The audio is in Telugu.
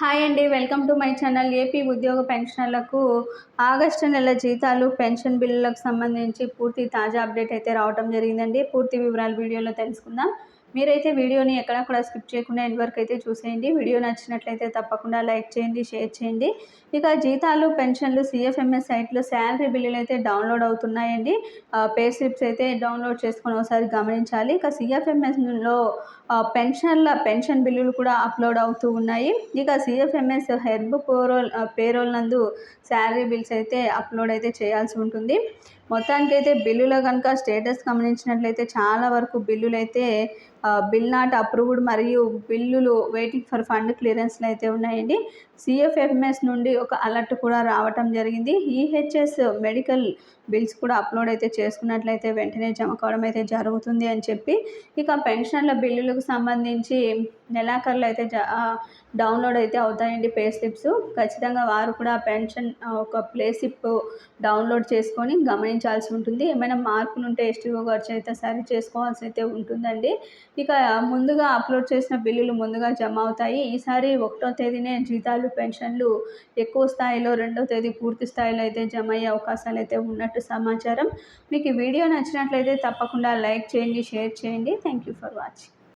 హాయ్ అండి welcome to my channel AP ఉద్యోగ పెన్షనర్లకు. ఆగస్టు నెల జీతాలు పెన్షన్ బిల్లులకు సంబంధించి పూర్తి తాజా అప్డేట్ అయితే రావడం జరిగిందండి. పూర్తి వివరాలు వీడియోలో తెలుసుకుందాం. మీరైతే వీడియోని ఎక్కడ కూడా స్కిప్ చేయకుండా ఎండ్ వరకు అయితే చూసేయండి. వీడియో నచ్చినట్లయితే తప్పకుండా లైక్ చేయండి షేర్ చేయండి. ఇక జీతాలు పెన్షన్లు సిఎఫ్ఎంఎస్ సైట్లో శాలరీ బిల్లులు అయితే డౌన్లోడ్ అవుతున్నాయండి. పే స్లిప్స్ అయితే డౌన్లోడ్ చేసుకొని ఒకసారి గమనించాలి. ఇక సిఎఫ్ఎంఎస్లో పెన్షన్ల పెన్షన్ బిల్లులు కూడా అప్లోడ్ అవుతూ ఉన్నాయి. ఇక సిఎఫ్ఎంఎస్ హెర్బ్ పేరోల్ పేరోల్ నందు శాలరీ బిల్స్ అయితే అప్లోడ్ అయితే చేయాల్సి ఉంటుంది. మొత్తానికి అయితే బిల్లులో కనుక స్టేటస్ గమనించినట్లయితే చాలా వరకు బిల్లులు అయితే బిల్ నాట్ అప్రూవ్డ్ మరియు బిల్లులు వెయిటింగ్ ఫర్ ఫండ్ క్లియరెన్స్లు అయితే ఉన్నాయండి. సిఎఫ్ఎంఎస్ నుండి ఒక అలర్ట్ కూడా రావటం జరిగింది. ఈహెచ్ఎస్ మెడికల్ బిల్స్ కూడా అప్లోడ్ అయితే చేసుకున్నట్లయితే వెంటనే జమ కావడం అయితే జరుగుతుంది అని చెప్పి. ఇక పెన్షన్ల బిల్లులకు సంబంధించి నెలాఖరులు అయితే డౌన్లోడ్ అయితే అవుతాయండి పే స్లిప్స్. ఖచ్చితంగా వారు కూడా పెన్షన్ ఒక ప్లే స్లిప్ డౌన్లోడ్ చేసుకొని గమనించాల్సి ఉంటుంది. ఏమైనా మార్పులు ఉంటే ఎస్టీఓ ఖర్చు అయితే సరి చేసుకోవాల్సి అయితే ఉంటుందండి. ఇక ముందుగా అప్లోడ్ చేసిన బిల్లులు ముందుగా జమ అవుతాయి. ఈసారి ఒకటో తేదీనే జీతాలు పెన్షన్లు ఎక్కువ స్థాయిలో రెండో తేదీ పూర్తి స్థాయిలో అయితే జమ అయ్యే అవకాశాలు అయితే ఉన్నట్టు సమాచారం. మీకు ఈ వీడియో నచ్చినట్లయితే తప్పకుండా లైక్ చేయండి షేర్ చేయండి. Thank you for watching.